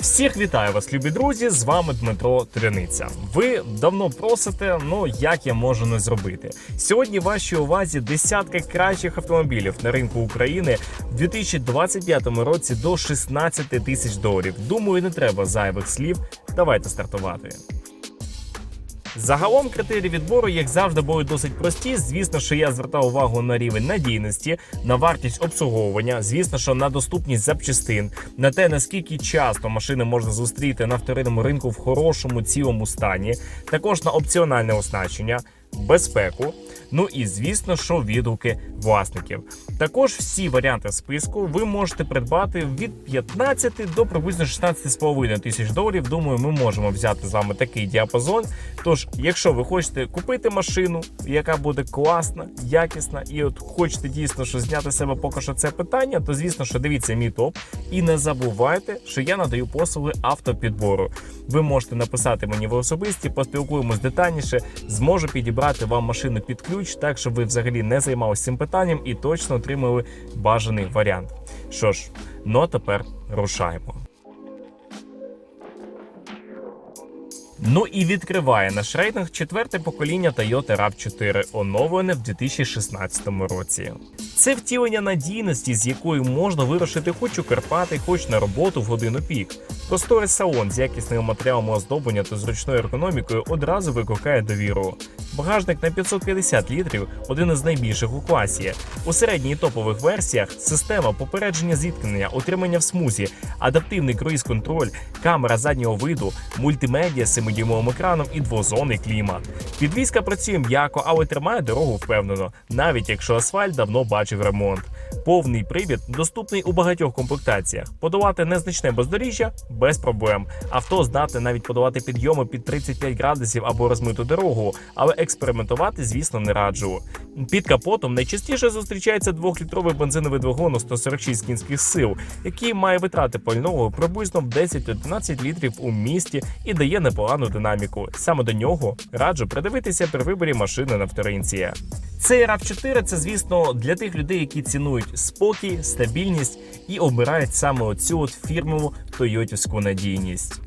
Всіх вітаю вас, любі друзі! З вами Дмитро Тряниця. Ви давно просите, ну як я можу не зробити. Сьогодні в вашій увазі десятки кращих автомобілів на ринку України в 2025 році до 16 тисяч доларів. Думаю, не треба зайвих слів. Давайте стартувати. Загалом критерії відбору, як завжди, були досить прості. Звісно, що я звертав увагу на рівень надійності, на вартість обслуговування, звісно, що на доступність запчастин, на те наскільки часто машини можна зустріти на вторинному ринку в хорошому цілому стані, також на опціональне оснащення, безпеку. Ну і звісно, що відгуки власників. Також всі варіанти списку ви можете придбати від 15 до приблизно 16,5 тисяч доларів. Думаю, ми можемо взяти з вами такий діапазон. Тож, якщо ви хочете купити машину, яка буде класна, якісна, і от хочете дійсно що зняти з себе поки що це питання, то звісно, що дивіться мій топ. І не забувайте, що я надаю послуги автопідбору. Ви можете написати мені в особисті, поспілкуємось детальніше, зможу підібрати вам машину під ключ, так щоб ви взагалі не займалися цим питанням і точно отримали бажаний варіант. Що ж, ну а тепер рушаємо. Ну і відкриває наш рейтинг четверте покоління Toyota RAV4, оновлене в 2016 році. Це втілення надійності, з якою можна вирушити хоч у Карпати, хоч на роботу в годину пік. Просторий салон з якісними матеріалами оздоблення та зручною ергономікою одразу викликає довіру. Багажник на 550 літрів один із найбільших у класі. У середній топових версіях система попередження зіткнення, отримання в смузі, адаптивний круїз-контроль, камера заднього виду, мультимедіа з 7-дюймовим екраном і двозонний клімат. Підвізка працює м'яко, але тримає дорогу впевнено, навіть якщо асфальт давно бачив ремонт. Повний привід доступний у багатьох комплектаціях. Подолати незначне бездоріжжя без проблем. Авто здатне навіть подолати підйоми під 35 градусів або розмиту дорогу, але експериментувати, звісно, не раджу. Під капотом найчастіше зустрічається двохлітровий бензиновий двигун у 146 кінських сил, який має витрати пального приблизно в 10-11 літрів у місті і дає непогану динаміку. Саме до нього раджу придивитися при виборі машини на вторинці. Цей rav 4 це, звісно, для тих людей, які цінують спокій, стабільність і обирають саме оцю от фірмову тойотівську надійність.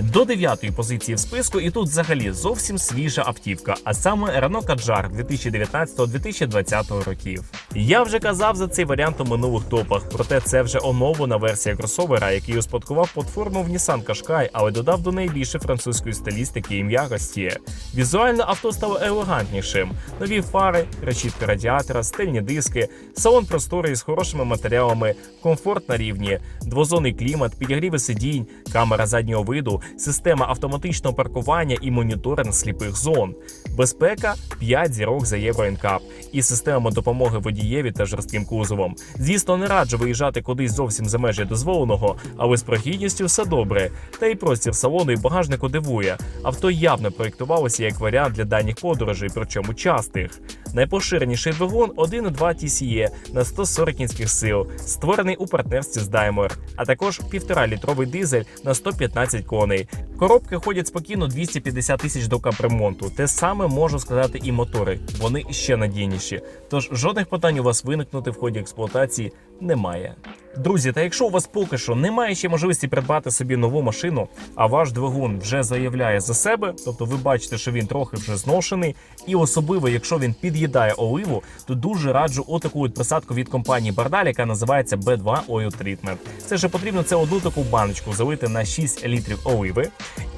До дев'ятої позиції в списку, і тут взагалі зовсім свіжа автівка, а саме Renault Kadjar 2019-2020 років. Я вже казав за цей варіант у минулих топах, проте це вже оновлена версія кросовера, який успадкував платформу в Nissan Qashqai, але додав до неї більше французької стилістики і м'якості. Візуально авто стало елегантнішим: нові фари, решітка радіатора, стильні диски, салон просторий з хорошими матеріалами, комфорт на рівні, двозонний клімат, підігріви сидінь, камера заднього виду, система автоматичного паркування і моніторинг сліпих зон, безпека 5 зірок за Євро NCAP і система допомоги водієві та жорстким кузовом. Звісно, не раджу виїжджати кудись зовсім за межі дозволеного, але з прохідністю все добре. Та й простір салону і багажнику дивує. Авто явно проєктувалося як варіант для дальніх подорожей, причому частих. Найпоширеніший двигун 1.2 TCE на 140 кінських сил, створений у партнерстві з Daimler, а також 1,5-літровий дизель на 115 коней. Коробки ходять спокійно 250 тисяч до капремонту. Те саме можу сказати і мотори. Вони ще надійніші. Тож жодних питань у вас виникнути в ході експлуатації немає. Друзі, та якщо у вас поки що немає ще можливості придбати собі нову машину, а ваш двигун вже заявляє за себе, тобто ви бачите, що він трохи вже зношений, і особливо, якщо він під'їдає оливу, то дуже раджу отаку от присадку від компанії Бардаль, яка називається B2 Oil Treatment. Це ж потрібно це одну таку баночку залити на 6 літрів оливи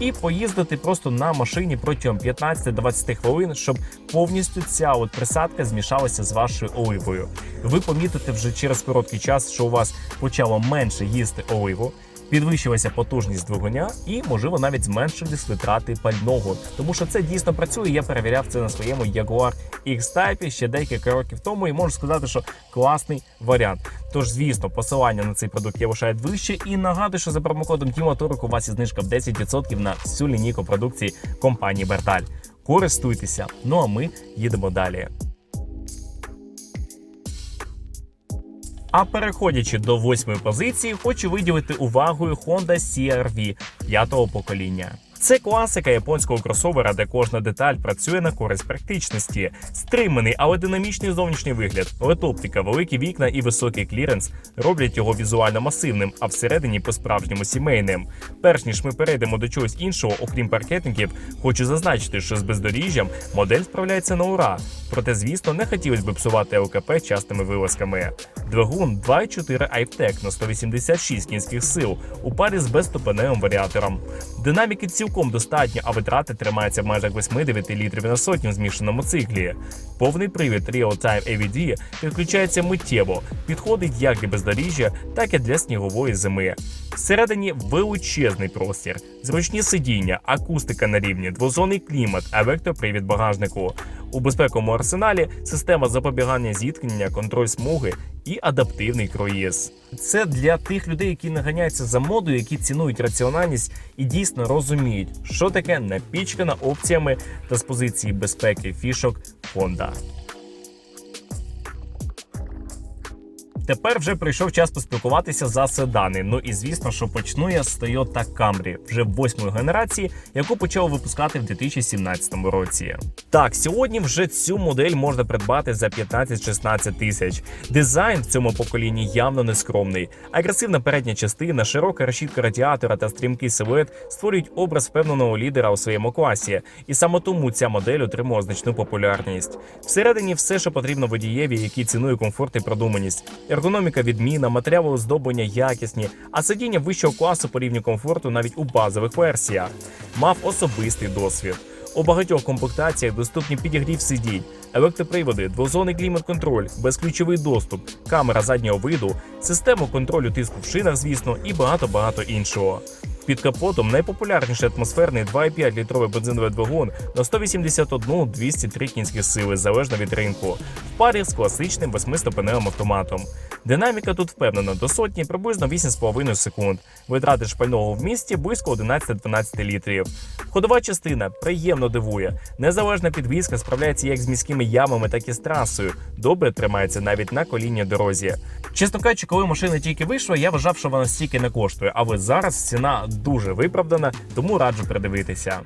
і поїздити просто на машині протягом 15-20 хвилин, щоб повністю ця от присадка змішалася з вашою оливою. Ви помітите вже через короткий час, що у вас почало менше їсти оливу. Підвищилася потужність двигуня і, можливо, навіть зменшились витрати пального, тому що це дійсно працює. Я перевіряв це на своєму Jaguar X-Type ще декілька років тому, і можу сказати, що класний варіант. Тож, звісно, посилання на цей продукт я лишаю вище. І нагадую, що за промокодом Тімоторик у вас є знижка в 10% на всю лінійку продукції компанії Берталь. Користуйтеся. Ну а ми їдемо далі. А переходячи до восьмої позиції, хочу виділити увагою Honda CR-V п'ятого покоління. Це класика японського кросовера, де кожна деталь працює на користь практичності. Стриманий, але динамічний зовнішній вигляд, летоптика, великі вікна і високий кліренс роблять його візуально масивним, а всередині по-справжньому сімейним. Перш ніж ми перейдемо до чогось іншого, окрім паркетників, хочу зазначити, що з бездоріжжям модель справляється на ура. Проте, звісно, не хотілося б псувати ЛКП частими вилазками. Двигун 2.4 iTech на 186 кінських сил у парі з безступеневим варіатором. Динаміки цілком достатньо, а витрати тримаються в межах 8-9 літрів на сотню в змішаному циклі. Повний привід Real-Time AVD підключається миттєво, підходить як для бездоріжжя, так і для снігової зими. Всередині величезний простір, зручні сидіння, акустика на рівні, двозонний клімат, електропривід багажнику. У безпековому арсеналі система запобігання зіткнення, контроль смуги і адаптивний круїз. Це для тих людей, які наганяються за модою, які цінують раціональність і дійсно розуміють, що таке напічкана опціями та з позиції безпеки фішок Honda. Тепер вже прийшов час поспілкуватися за седани. Ну і звісно, що почну я з Toyota Camry вже восьмої генерації, яку почали випускати в 2017 році. Так, сьогодні вже цю модель можна придбати за 15-16 тисяч. Дизайн в цьому поколінні явно не скромний. Агресивна передня частина, широка решітка радіатора та стрімкий силует створюють образ впевненого лідера у своєму класі, і саме тому ця модель отримала значну популярність. Всередині все, що потрібно водієві, який цінує комфорт і продуманість. Ергономіка відміна, матеріали оздоблення якісні, а сидіння вищого класу по рівню комфорту навіть у базових версіях. Мав особистий досвід. У багатьох комплектаціях доступні підігрів сидінь, електроприводи, двозонний клімат-контроль, безключовий доступ, камера заднього виду, систему контролю тиску в шинах, звісно, і багато-багато іншого. Під капотом найпопулярніший атмосферний 2,5 літровий бензиновий двигун на 181-203 кінські сили залежно від ринку, в парі з класичним восьмиступеневим автоматом. Динаміка тут впевнена до сотні приблизно 8,5 секунд. Витрати шпального в місті близько 11-12 літрів. Ходова частина приємно дивує. Незалежна підвізка справляється як з міськими ямами, так і з трасою. Добре тримається навіть на колінній дорозі. Чесно кажучи, коли машина тільки вийшла, я вважав, що вона стільки не коштує. Але зараз ціна дуже виправдана, тому раджу придивитися.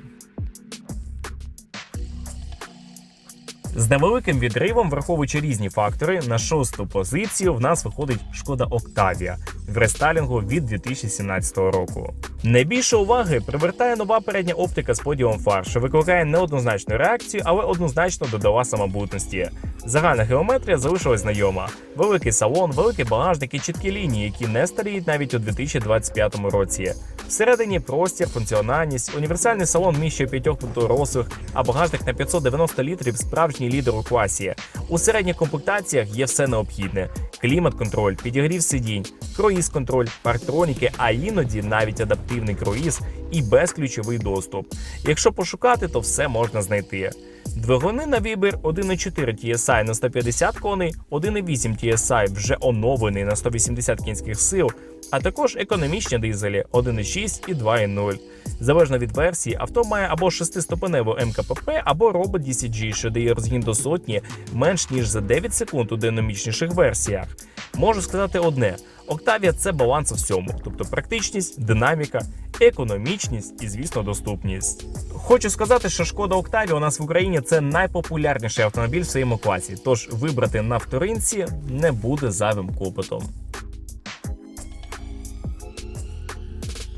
З невеликим відривом, враховуючи різні фактори, на шосту позицію в нас виходить шкода Октавія в рестайлінгу від 2017 року. Найбільше уваги привертає нова передня оптика з поділом фар, що викликає неоднозначну реакцію, але однозначно додала самобутності. Загальна геометрія залишилась знайома: великий салон, великий багажник і чіткі лінії, які не старіють навіть у 2025 році. Всередині простір, функціональність, універсальний салон вміщує п'ятьох дорослих, а багажник на 590 літрів справжній лідер у класі. У середніх комплектаціях є все необхідне: клімат-контроль, підігрів сидінь, круїз-контроль, парктроніки, а іноді навіть адаптивний круїз і безключовий доступ. Якщо пошукати, то все можна знайти. Двигуни на вибір 1,4 TSI на 150 коней, 1,8 TSI вже оновлений на 180 кінських сил, а також економічні дизелі 1,6 і 2,0. Залежно від версії, авто має або 6-ступеневу МКПП, або робот DCG, що дає розгін до сотні менш ніж за 9 секунд у динамічніших версіях. Можу сказати одне: Octavia – це баланс у всьому, тобто практичність, динаміка, економічність і, звісно, доступність. Хочу сказати, що шкода Octavia у нас в Україні це найпопулярніший автомобіль в своєму класі, тож вибрати на вторинці не буде зайвим клопотом.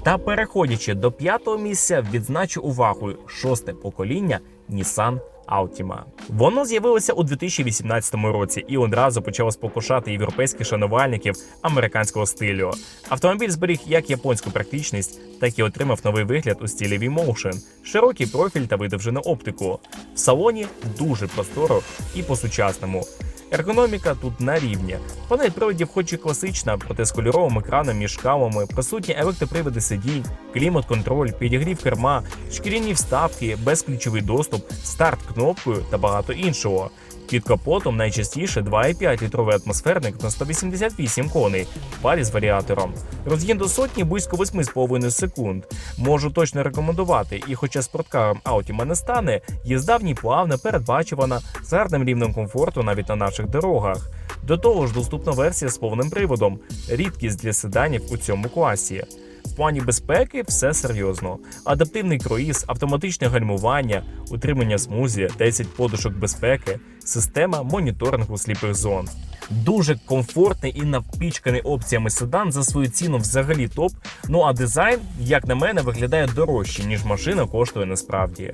Та переходячи до п'ятого місця, відзначу увагою шосте покоління Nissan Altima. Воно з'явилося у 2018 році і одразу почало спокушати європейських шанувальників американського стилю. Автомобіль зберіг як японську практичність, так і отримав новий вигляд у стилі V-Motion, широкий профіль та видовжену оптику. В салоні дуже просторо і по-сучасному. Ергономіка тут на рівні. Панель приводів хоч і класична, проте з кольоровим екраном між кавами, присутні електроприводи сидінь, клімат-контроль, підігрів керма, шкіряні вставки, безключовий доступ, старт кнопкою та багато іншого. Під капотом найчастіше 2,5 літровий атмосферник на 188 коней в парі з варіатором. Розгін до сотні близько 8,5 секунд. Можу точно рекомендувати, і хоча спорткаром Altima не стане, їзда в ній плавна, передбачувана, з гарним рівнем комфорту навіть на наших дорогах. До того ж, доступна версія з повним приводом, рідкість для седанів у цьому класі. В плані безпеки все серйозно. Адаптивний круїз, автоматичне гальмування, утримання смузі, 10 подушок безпеки, система моніторингу сліпих зон. Дуже комфортний і навпічканий опціями седан за свою ціну взагалі топ. Ну а дизайн, як на мене, виглядає дорожче, ніж машина коштує насправді.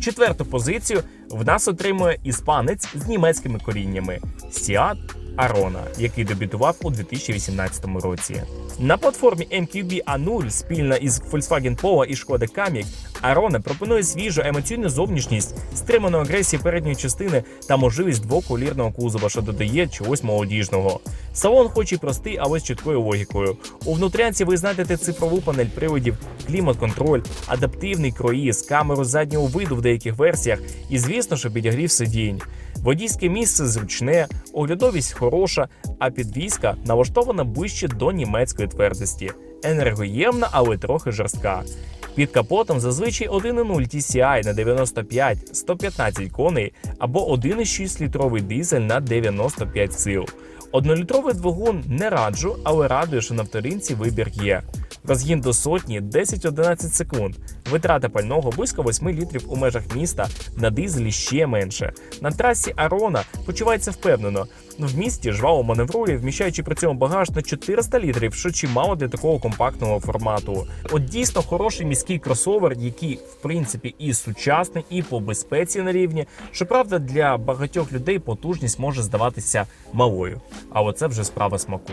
Четверту позицію в нас отримує іспанець з німецькими коріннями Seat Arona, який дебютував у 2018 році. На платформі MQB A0 спільно із Volkswagen Polo і Шкода Kamiq Arona пропонує свіжу емоційну зовнішність, стриману агресію передньої частини та можливість двоколірного кузова, що додає чогось молодіжного. Салон хоч і простий, але з чіткою логікою. У внутрянці ви знайдете цифрову панель приводів, клімат-контроль, адаптивний круїз, камеру заднього виду в деяких версіях і, звісно, що підігрів сидінь. Водійське місце зручне, оглядовість хороша, а підвізка налаштована ближче до німецької твердості, енергоємна, але трохи жорстка. Під капотом зазвичай 1.0 TCI на 95-115 коней або 1,6 літровий дизель на 95 сил. Однолітровий двигун не раджу, але радує, що на вторинці вибір є. Розгін до сотні 10-11 секунд. Витрата пального близько 8 літрів у межах міста, на дизелі ще менше. На трасі Арона почувається впевнено. В місті жваво маневрує, вміщаючи при цьому багаж на 400 літрів, що чимало для такого компактного формату. От дійсно хороший міський кросовер, який в принципі і сучасний, і по безпеці на рівні. Щоправда, для багатьох людей потужність може здаватися малою, але це вже справа смаку.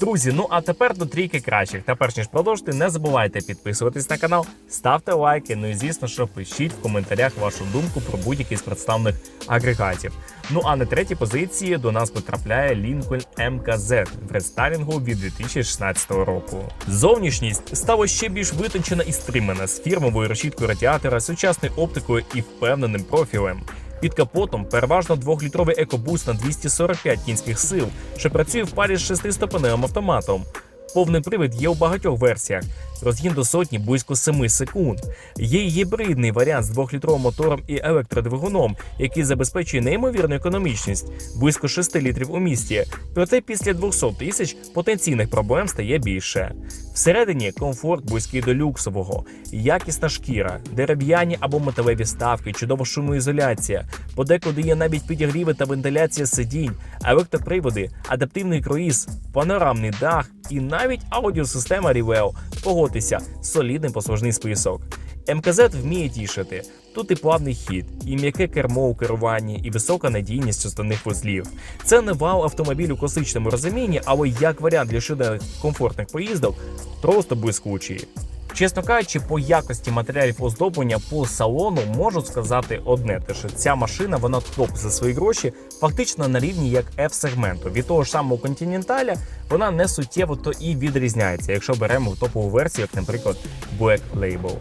Друзі, ну а тепер до трійки кращих. Та перш ніж продовжити, не забувайте підписуватись на канал, ставте лайки. Ну і звісно, що пишіть в коментарях вашу думку про будь-який з представлених агрегатів. Ну а на третій позиції до нас потрапляє Lincoln MKZ в рестайлінгу від 2016 року. Зовнішність стала ще більш витончена і стримана з фірмовою решіткою радіатора, сучасною оптикою і впевненим профілем. Під капотом переважно двохлітровий екобус на 245 кінських сил, що працює в парі з шестиступеневим автоматом. Повний привід є у багатьох версіях. Розгін до сотні близько 7 секунд. Є гібридний варіант з двохлітровим мотором і електродвигуном, який забезпечує неймовірну економічність близько 6 літрів у місті. Проте після 200 тисяч потенційних проблем стає більше. Всередині комфорт близький до люксового, якісна шкіра, дерев'яні або металеві ставки, чудова шумоізоляція. Подекуди є навіть підігріви та вентиляція сидінь, електроприводи, адаптивний круїз, панорамний дах і навіть аудіосистема Riveo. Погодьтеся, солідний послужний список. МКЗ вміє тішити. Тут і плавний хід, і м'яке кермо у керуванні, і висока надійність основних вузлів. Це не вау автомобіль у класичному розумінні, але як варіант для щоденних комфортних поїздок, просто блискучий. Чесно кажучи, по якості матеріалів оздоблення по салону можу сказати одне: те, що ця машина вона топ за свої гроші, фактично на рівні як F-сегменту. Від того ж самого континенталя вона не суттєво то і відрізняється, якщо беремо топову версію, як, наприклад, Black Label.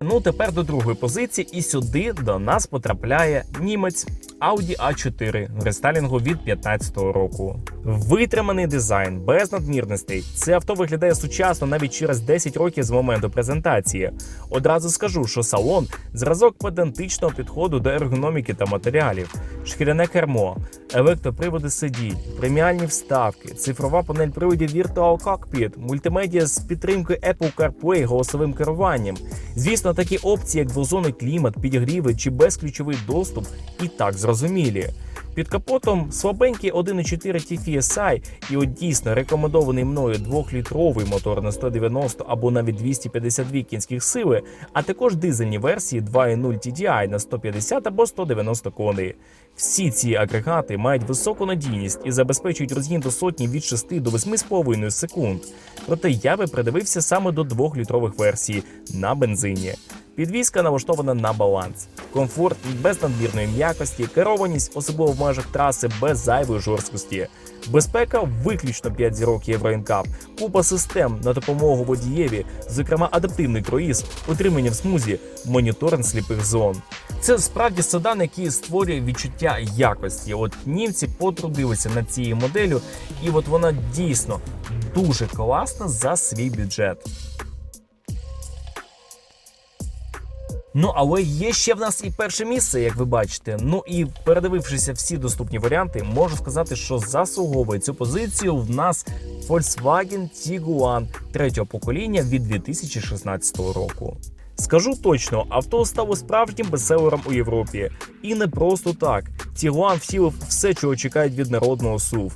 Ну, тепер до другої позиції, і сюди до нас потрапляє німець Audi A4 в рестайлінгу від 2015 року. Витриманий дизайн без надмірностей. Це авто виглядає сучасно навіть через 10 років з моменту презентації. Одразу скажу, що салон зразок педантичного підходу до ергономіки та матеріалів, шкіряне кермо, електроприводи сидінь, преміальні вставки, цифрова панель приводів Virtual Cockpit, мультимедіа з підтримкою Apple CarPlay голосовим керуванням. Звісно, такі опції, як двозонний клімат, підігріви чи безключовий доступ, і так зрозумілі. Під капотом слабенький 1.4 TFSI і от дійсно рекомендований мною 2-літровий мотор на 190 або навіть 252 кінських сили, а також дизельні версії 2.0 TDI на 150 або 190 коней. Всі ці агрегати мають високу надійність і забезпечують розгін до сотні від 6 до 8,5 секунд. Проте я би придивився саме до 2-літрових версій на бензині. Підвізка налаштована на баланс, комфорт без надмірної м'якості, керованість, особливо в межах траси без зайвої жорсткості. Безпека виключно 5 зірок Євроінкап, купа систем на допомогу водієві, зокрема адаптивний круїз, утримання в смузі, моніторинг сліпих зон. Це справді седан, який створює відчуття якості. От німці потрудилися над цією моделлю, і от вона дійсно дуже класна за свій бюджет. Ну але є ще в нас і перше місце, як ви бачите. Ну і передивившися всі доступні варіанти, можу сказати, що заслуговує цю позицію в нас Volkswagen Tiguan третього покоління від 2016 року. Скажу точно, авто стало справжнім бестселером у Європі. І не просто так. Tiguan втілив все, чого чекають від народного SUV.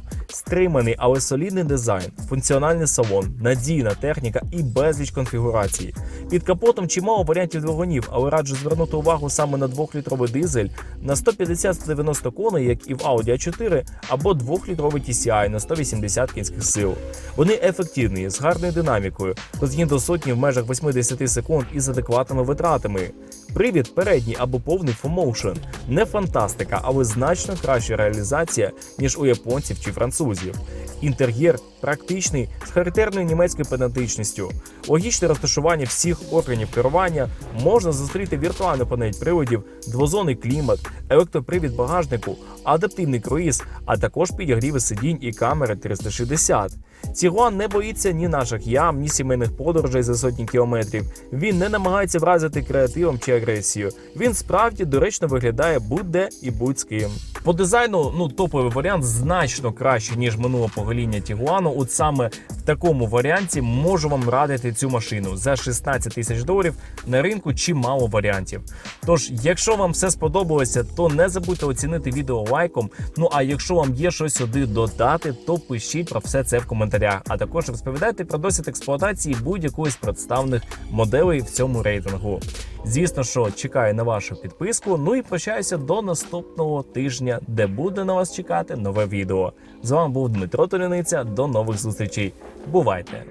Стриманий, але солідний дизайн, функціональний салон, надійна техніка і безліч конфігурацій. Під капотом чимало варіантів двигунів, але раджу звернути увагу саме на 2-літровий дизель на 150-190 коней, як і в Audi A4, або 2-літровий TCI на 180 кінських сил. Вони ефективні, з гарною динамікою, розгін до сотні в межах 80 секунд і з адекватними витратами. Привід передній або повний FOMotion. Не фантастика, але значно краща реалізація, ніж у японців чи французів. You. Інтер'єр практичний з характерною німецькою педантичністю. Логічне розташування всіх органів керування можна зустріти віртуальну панель приводів, двозонний клімат, електропривід багажнику, адаптивний круїз, а також підігріви сидінь і камери 360. Тігуан не боїться ні наших ям, ні сімейних подорожей за сотні кілометрів. Він не намагається вразити креативом чи агресією. Він справді доречно виглядає будь-де і будь з ким. По дизайну, ну топовий варіант значно краще ніж минулого покоління Тігуану. От саме в такому варіанті можу вам радити цю машину за 16 тисяч доларів на ринку чимало варіантів. Тож, якщо вам все сподобалося, то не забудьте оцінити відео лайком. Ну а якщо вам є щось сюди додати, то пишіть про все це в коментарях. А також розповідайте про досвід експлуатації будь-якої з представлених моделей в цьому рейтингу. Звісно, що чекаю на вашу підписку. Ну і прощаюся до наступного тижня, де буде на вас чекати нове відео. З вами був Дмитро Толяниця. До нових зустрічей. Бувайте!